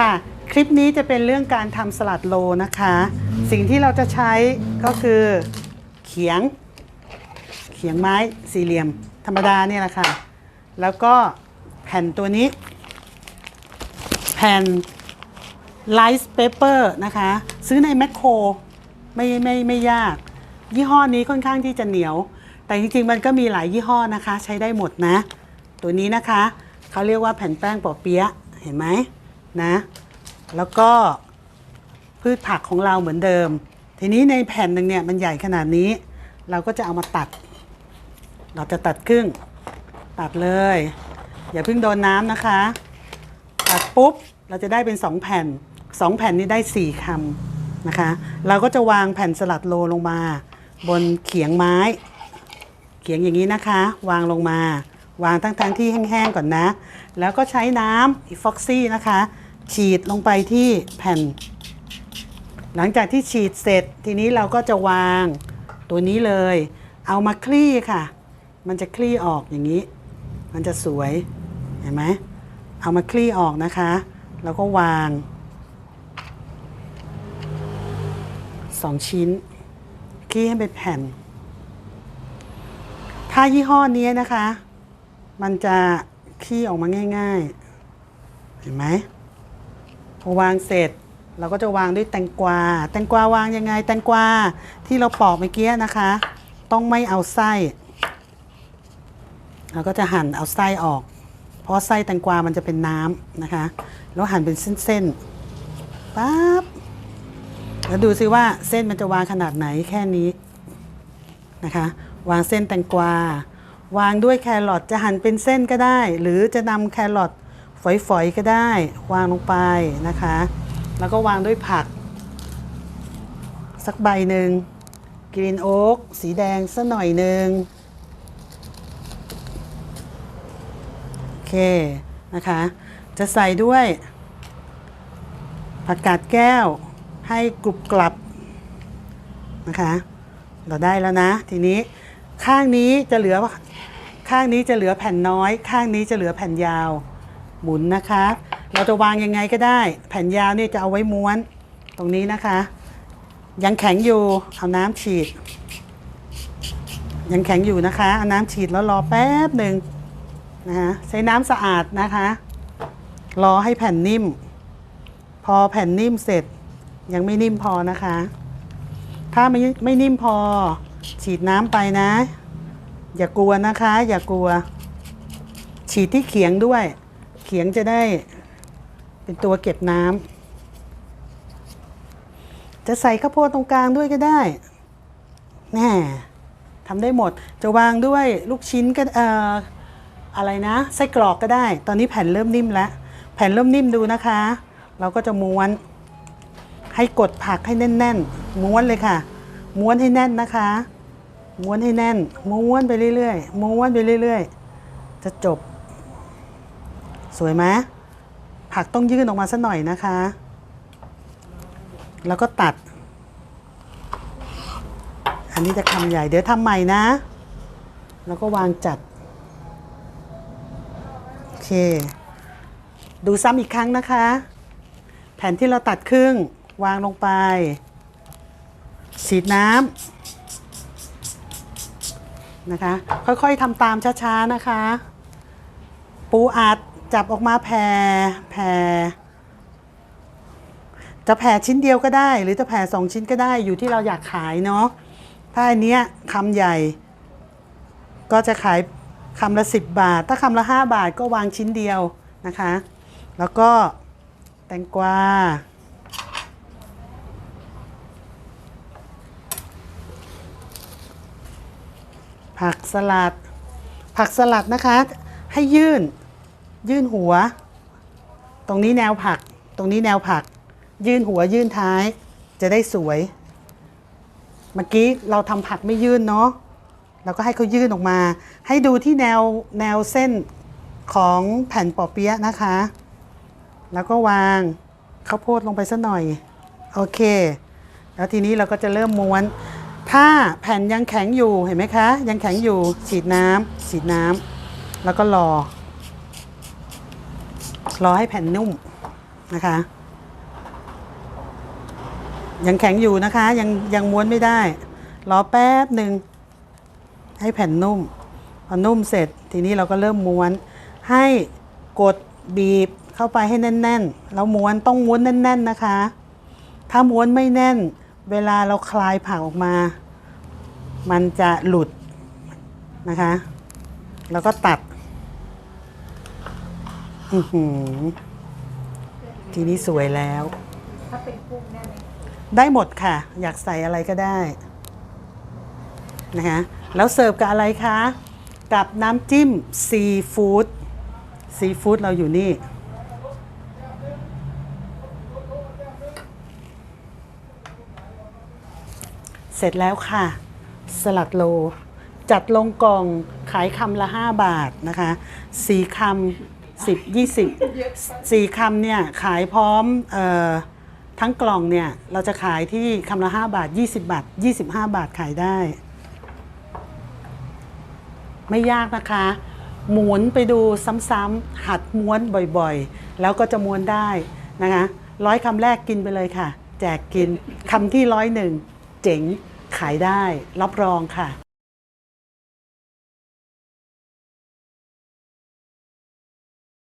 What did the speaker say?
ค่ะ คลิปนี้จะเป็นเรื่องการทำสลัดโลนะคะ สิ่งที่เราจะใช้ก็คือเขียง เขียงไม้สี่เหลี่ยม ธรรมดาเนี่ยแหละค่ะ แล้วก็แผ่นตัวนี้ แผ่นไลซ์เปเปอร์นะคะ ซื้อในแมคโครไม่ไม่ไม่ยาก ยี่ห้อนี้ค่อนข้างที่จะเหนียว แต่จริงๆ มันก็มีหลายยี่ห้อนะคะ ใช้ได้หมดนะ ตัวนี้นะคะ เขาเรียกว่าแผ่นแป้งปอเปี๊ยะเห็นไหม นะ แล้วก็พืชผักของเราเหมือนเดิม ทีนี้ในแผ่นหนึ่งเนี่ยมันใหญ่ขนาดนี้ เราก็จะเอามาตัด เราจะตัดครึ่ง ตัดเลย อย่าเพิ่งโดนน้ำนะคะ ตัดปุ๊บเราจะได้เป็น2แผ่น2แผ่นนี้ได้4คำนะคะ เราก็จะวางแผ่นสลัดโลลงมา บนเขียงไม้ เขียงอย่างนี้นะคะ วางลงมา วางทั้งทงๆที่แห้งๆก่อนนะ แล้วก็ใช้น้ำอีฟ็อกซี่นะคะ ฉีดลงไปที่แผ่น หลังจากที่ฉีดเสร็จทีนี้เราก็จะวางตัวนี้เลย เอามาคลี่ค่ะ มันจะคลี่ออกอย่างนี้ มันจะสวยเห็นไหมเอามาคลี่ออกนะคะ แล้วก็วางสองชิ้นคลี่ให้เป็นแผ่น ถ้ายี่ห้อนี้นะคะ มันจะคลี่ออกมาง่าย ๆ เห็นไหมพอวางเสร็จเราก็จะวางด้วยแตงกวา แตงกวาวางยังไง แตงกวาที่เราปอกเมื่อกี้นะคะ ต้องไม่เอาไส้เราก็จะหั่นเอาไส้ออก เพราะไส้แตงกวามันจะเป็นน้ำนะคะ แล้วหั่นเป็นเส้นๆปั๊บแล้วดูซิว่าเส้นมันจะวางขนาดไหนแค่นี้นะคะ วางเส้นแตงกวา วางด้วยแครอทจะหั่นเป็นเส้นก็ได้ หรือจะนำแครอทฝอยๆก็ได้ วางลงไปนะคะ แล้วก็วางด้วยผัก สักใบหนึ่งกรีนโอ๊กสีแดงสักหน่อยหนึ่งโอเคนะคะ จะใส่ด้วย ผักกาดแก้วให้กรุบกรับนะคะ เราได้แล้วนะ ทีนี้ ข้างนี้จะเหลือข้างนี้จะเหลือแผ่นน้อย ข้างนี้จะเหลือแผ่นยาว หมุนนะคะ เราจะวางยังไงก็ได้ แผ่นยาวนี่จะเอาไว้ม้วนตรงนี้นะคะ ยังแข็งอยู่เอาน้ำฉีด ยังแข็งอยู่นะคะเอาน้ำฉีดแล้วรอแป๊บหนึ่งนะคะใช้น้ำสะอาดนะคะ รอให้แผ่นนิ่ม พอแผ่นนิ่มเสร็จยังไม่นิ่มพอนะคะ ถ้าไม่ไม่นิ่มพอ ฉีดน้ำไปนะ อย่ากลัวนะคะ อย่ากลัว ฉีดที่เขียงด้วย เขียงจะได้ เป็นตัวเก็บน้ำจะใส่ข้าวโพดตรงกลางด้วยก็ได้แน่ทำได้หมดจะวางด้วยลูกชิ้นก็เอ่ออะไรนะไส้กรอกก็ได้ ตอนนี้แผ่นเริ่มนิ่มแล้ว แผ่นเริ่มนิ่มดูนะคะ เราก็จะม้วน ให้กดผักให้แน่น ๆ ม้วนเลยค่ะ ม้วนให้แน่นนะคะ ม้วนให้แน่น ม้วนไปเรื่อยๆ ม้วนไปเรื่อยๆ จะจบ สวยไหมผักต้องยื่นออกมาสักหน่อยนะคะ แล้วก็ตัด อันนี้จะคำใหญ่ เดี๋ยวทำใหม่นะ แล้วก็วางจัด โอเค ดูซ้ำอีกครั้งนะคะ แผ่นที่เราตัดครึ่งวางลงไป ฉีดน้ำนะคะ ค่อยๆทำตามช้าๆนะคะ ปูอัดจับออกมาแผ่แผ่จะแผ่ชิ้นเดียวก็ได้ หรือจะแผ่สองชิ้นก็ได้อยู่ที่เราอยากขายเนาะถ้าอันเนี้ยคำใหญ่ ก็จะขายคำละ 10 บาท ถ้าคำละ 5 บาทก็วางชิ้นเดียวนะคะ แล้วก็แตงกวา ผักสลัด ผักสลัดนะคะ ให้ยื่น ยื่นหัว ตรงนี้แนวผัก ตรงนี้แนวผัก ยื่นหัวยื่นท้าย จะได้สวย เมื่อกี้เราทำผักไม่ยื่นเนาะเราก็ให้เขายื่นออกมา ให้ดูที่แนวแนวเส้นของแผ่นปอเปี๊ยะนะคะ แล้วก็วางข้าวโพดลงไปสักหน่อย โอเค แล้วทีนี้เราก็จะเริ่มม้วน ถ้าแผ่นยังแข็งอยู่เห็นไหมคะ ยังแข็งอยู่ฉีดน้ำฉีดน้ำแล้วก็รอ รอให้แผ่นนุ่มนะคะ ยังแข็งอยู่นะคะ ยังยังม้วนไม่ได้ รอแป๊บหนึ่งให้แผ่นนุ่มพอนุ่มเสร็จทีนี้เราก็เริ่มม้วน ให้กดบีบเข้าไปให้แน่นๆแล้วม้วนต้องม้วนแน่น ๆนะคะ ถ้าม้วนไม่แน่น เวลาเราคลายผักออกมา มันจะหลุดนะคะ แล้วก็ตัดอือหือทีนี้สวยแล้ว ถ้าเป็นกุ้งได้ไหมได้หมดค่ะ อยากใส่อะไรก็ได้ นะคะ แล้วเสิร์ฟกับอะไรคะ กับน้ำจิ้มซีฟู้ดซีฟู้ดเราอยู่นี่ เสร็จแล้วค่ะ สลัดโล จัดลงกล่องขายคำละ 5 บาทนะคะสี่คำสิบยี่สิบสี่คำเนี่ยขายพร้อมออทั้งกล่องเนี่ยเราจะขายที่คำละ 5 บาท 20 บาท 25 บาทขายได้ ไม่ยากนะคะ หมุนไปดูซ้ำๆหัดม้วนบ่อยๆ แล้วก็จะม้วนได้นะคะร้อยคำแรกกินไปเลยค่ะ แจกกินคำที่ร้อยหนึ่งเจ๋ง ขายได้รับรองค่ะ